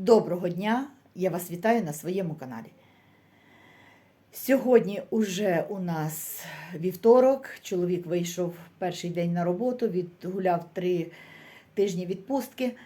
Доброго дня! Я вас вітаю на своєму каналі. Сьогодні уже у нас вівторок. Чоловік вийшов перший день на роботу, відгуляв три тижні відпустки.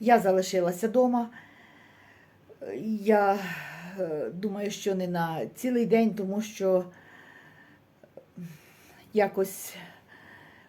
Я залишилася вдома. Я е, думаю, що не на цілий день, тому що якось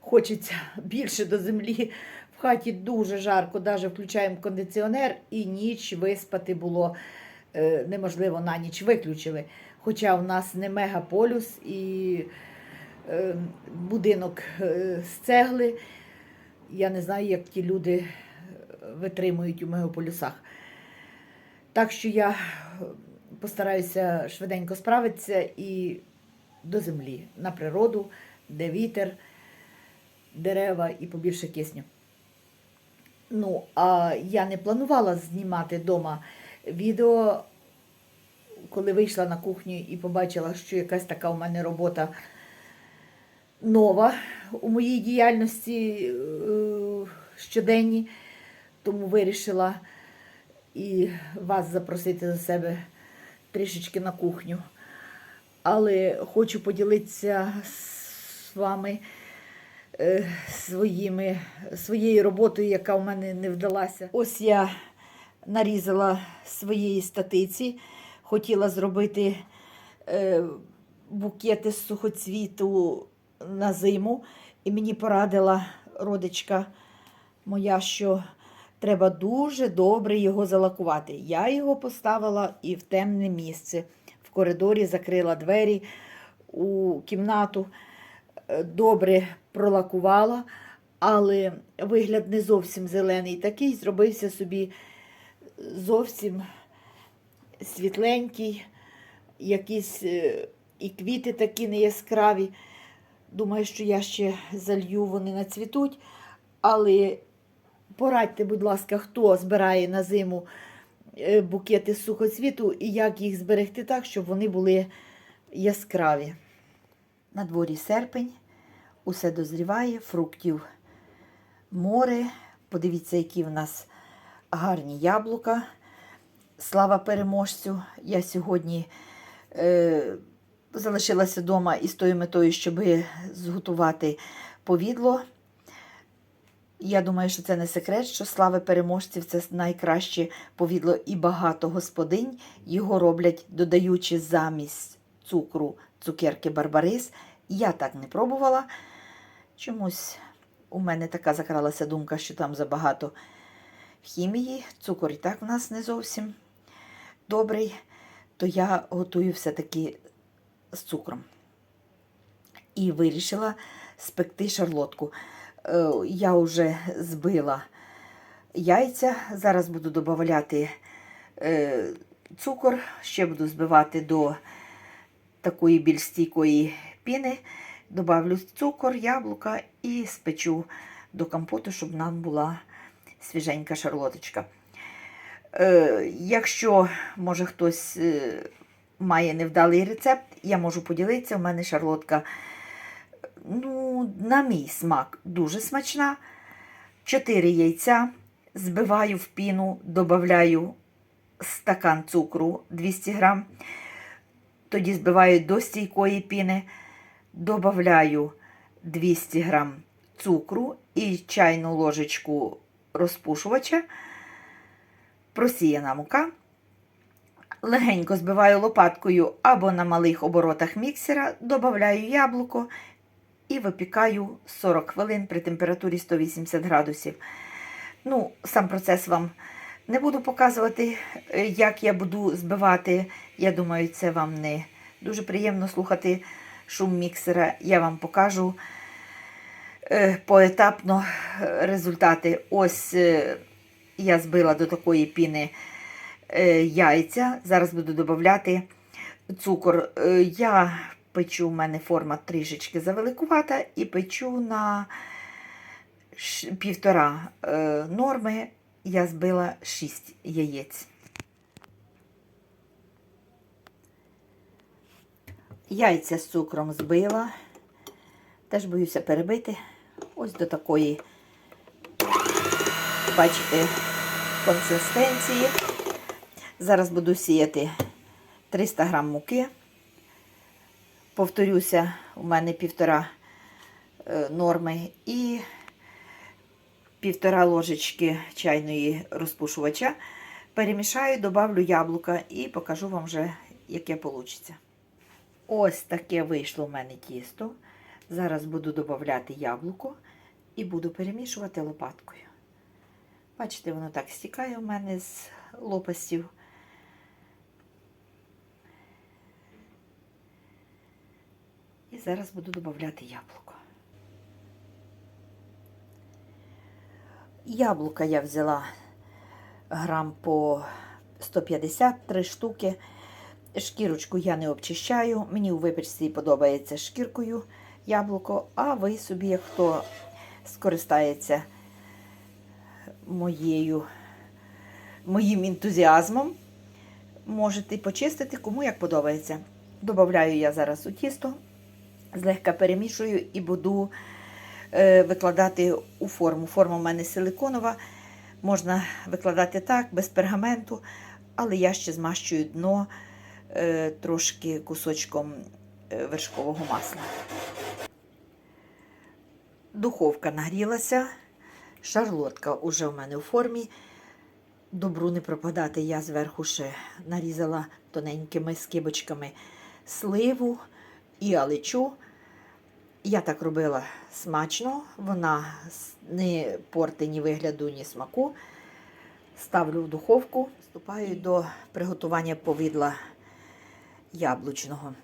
хочеться більше до землі. В хаті дуже жарко, навіть включаємо кондиціонер, і ніч виспати було е, неможливо на ніч виключили. Хоча в нас не мегаполюс і е, будинок е, з цегли. Я не знаю, як ті люди витримують у мегаполюсах. Так що я постараюся швиденько справитися і до землі, на природу, де вітер, дерева і побільше кисню. Ну, а я не планувала знімати вдома відео, коли вийшла на кухню і побачила, що якась така у мене робота нова у моїй діяльності е, щоденній, тому вирішила і вас запросити до себе трішечки на кухню. Але хочу поділитися з вами своїми, своєю роботою, яка в мене не вдалася. Ось я нарізала своєї статиці, хотіла зробити е, букети з сухоцвіту на зиму, і мені порадила родичка моя, що треба дуже добре його залакувати. Я його поставила і в темне місце. В коридорі закрила двері у кімнату, е, добре пролакувала, але вигляд не зовсім зелений. Такий зробився собі зовсім світленький, якісь е, і квіти такі неяскраві. Думаю, що я ще залью, вони нацвітуть. Але порадьте, будь ласка, хто збирає на зиму е, букети з сухоцвіту і як їх зберегти так, щоб вони були яскраві. На дворі серпень, усе дозріває, фруктів море. Подивіться, які в нас гарні яблука. Слава переможцю! Я сьогодні е, залишилася вдома із тою метою, щоб зготувати повідло. Я думаю, що це не секрет, що слави переможців це найкраще повідло і багато господинь його роблять, додаючи замість цукру цукерки Барбарис. Я так не пробувала. Чомусь у мене така закралася думка, що там забагато хімії. Цукор і так в нас не зовсім добрий, то я готую все-таки з цукром. І вирішила спекти шарлотку. Е, Я вже збила яйця. Зараз буду додавати е, цукор, ще буду збивати до такої більш стійкої піни. Добавлю цукор, яблука і спечу до компоту, щоб нам була свіженька шарлоточка. Е, Якщо, може, хтось е, має невдалий рецепт, я можу поділитися. У мене шарлотка, ну, на мій смак, дуже смачна. 4 яйця збиваю в піну, додаю стакан цукру 200 грам. Тоді збиваю до стійкої піни, додаю 200 грам цукру і чайну ложечку розпушувача, просіяна мука. Легенько збиваю лопаткою або на малих оборотах міксера, додаю яблуко і випікаю 40 хвилин при температурі 180 градусів. Ну, Сам процес вам не буду показувати, е, як я буду збивати. Я думаю, це вам не дуже приємно слухати шум міксера. Я вам покажу е, поетапно е, результати. Ось я збила до такої піни яйця. Зараз буду додати цукор. Я печу, в мене форма трішечки завеликувата, і печу на півтора норми. Я збила 6 яєць. Яйця з цукром збила. Теж боюся перебити. Ось до такої, бачите, консистенції. Зараз буду сіяти 300 грам муки. Повторюся, у мене півтора е, норми і півтора ложечки чайної розпушувача. Перемішаю, добавлю яблука і покажу вам вже, яке вийде. Ось таке вийшло в мене тісто. Зараз буду додавати яблуко і буду перемішувати лопаткою. Бачите, воно так стікає у мене з лопастів. І зараз буду додавати яблуко. Яблука я взяла грам по 153 штуки. Шкірочку я не обчищаю. Мені у випічці подобається шкіркою яблуко, а ви собі, хто скористається моєю, моїм ентузіазмом, можете почистити, кому як подобається. Добавляю я зараз у тісто, злегка перемішую і буду викладати у форму. Форма в мене силиконова. Можна викладати так, без пергаменту, але я ще змащую дно е, трошки кусочком е, вершкового масла. Духовка нагрілася, шарлотка уже в мене у формі. Добру не пропадати, я зверху ще нарізала тоненькими скибочками сливу і алечу. Я так робила смачно, вона не порти ні вигляду, ні смаку. Ставлю в духовку, вступаю до приготування повидла яблучного.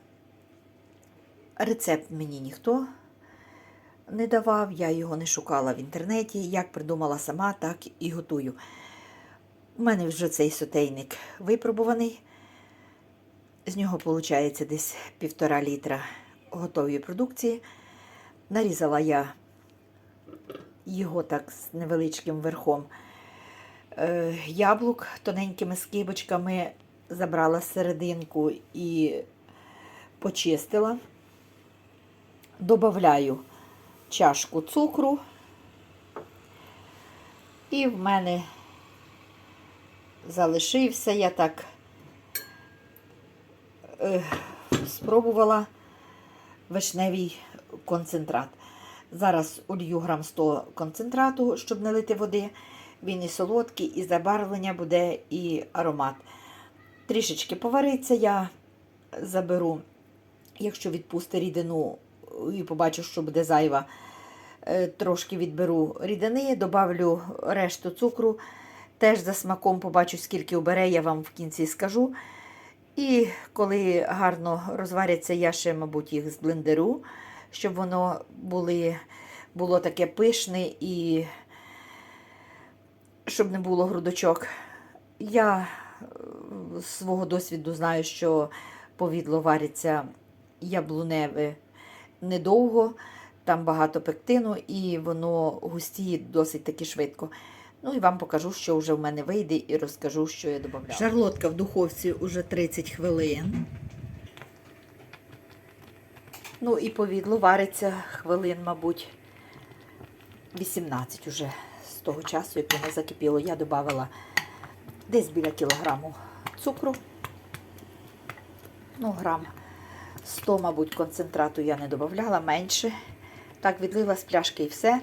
Рецепт мені ніхто не давав, я його не шукала в інтернеті. Як придумала сама, так і готую. У мене вже цей сотейник випробуваний. З нього виходить десь півтора літра готової продукції. Нарізала я його так з невеличким верхом е, яблук тоненькими скибочками, забрала серединку і почистила. Добавляю чашку цукру. І в мене залишився, я так е, спробувала вишневий концентрат. Зараз олью грам 100 концентрату, щоб не лити води. Він і солодкий, і забарвлення буде, і аромат. Трішечки повариться, я заберу, якщо відпусти рідину і побачу, що буде зайва, е, трошки відберу рідини, добавлю решту цукру. Теж за смаком побачу, скільки обере, я вам в кінці скажу. І коли гарно розваряться, я ще, мабуть, їх зблендеру, щоб воно були, було таке пишне і щоб не було грудочок. Я е, з свого досвіду знаю, що повідло вариться яблуневе недовго, там багато пектину, і воно густіє досить таки швидко. Ну і вам покажу, що вже в мене вийде, і розкажу, що я додавала. Шарлотка в духовці вже 30 хвилин. Ну і повідло вариться хвилин, мабуть, 18 уже з того часу, як воно закипіло. Я додавала десь біля кілограму цукру. Ну, грам 100, мабуть, концентрату я не додавала, менше. Так, відлила з пляшки і все.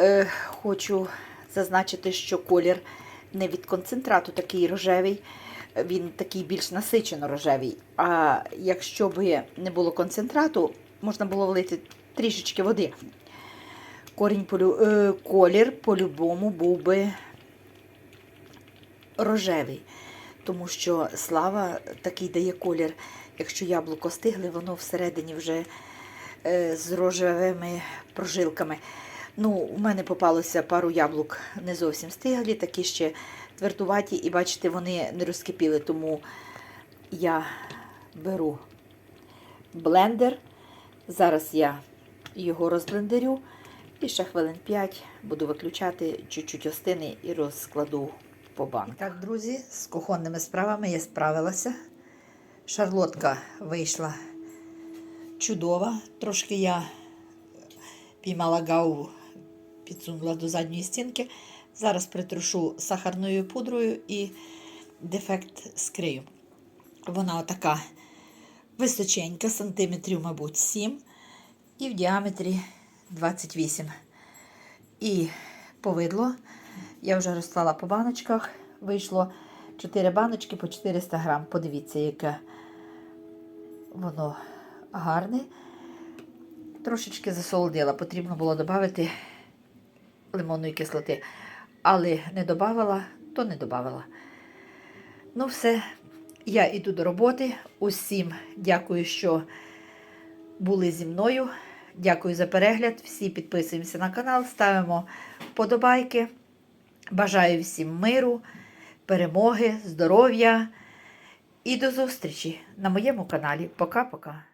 Е, Хочу зазначити, що колір не від концентрату такий рожевий, він такий більш насичено рожевий. А якщо б не було концентрату, можна було влити трішечки води. Корінь полю... е, Колір по-любому був би рожевий, тому що слава такий дає колір. Якщо яблуко стигле, воно всередині вже е, з рожевими прожилками. Ну, У мене попалося пару яблук не зовсім стиглі, такі ще твердуваті, і бачите, вони не розкипіли, тому я беру блендер. Зараз я його розблендерю і ще хвилин 5 буду виключати чуть-чуть остини і розкладу по банках. Так, друзі, з кухонними справами я справилася. Шарлотка вийшла чудова. Трошки я піймала гаву, підсунула до задньої стінки. Зараз притрушу сахарною пудрою і дефект скрию. Вона отака височенька, сантиметрів, мабуть, 7 і в діаметрі 28. І повидло. Я вже розклала по баночках. Вийшло 4 баночки по 400 грам. Подивіться, яке воно гарне. Трошечки засолодила. Потрібно було додати лимонної кислоти. Але не додавала, то не додавала. Ну, все, я йду до роботи. Усім дякую, що були зі мною. Дякую за перегляд. Всі підписуємося на канал, ставимо вподобайки. Бажаю всім миру, перемоги, здоров'я і до зустрічі на моєму каналі. Пока-пока.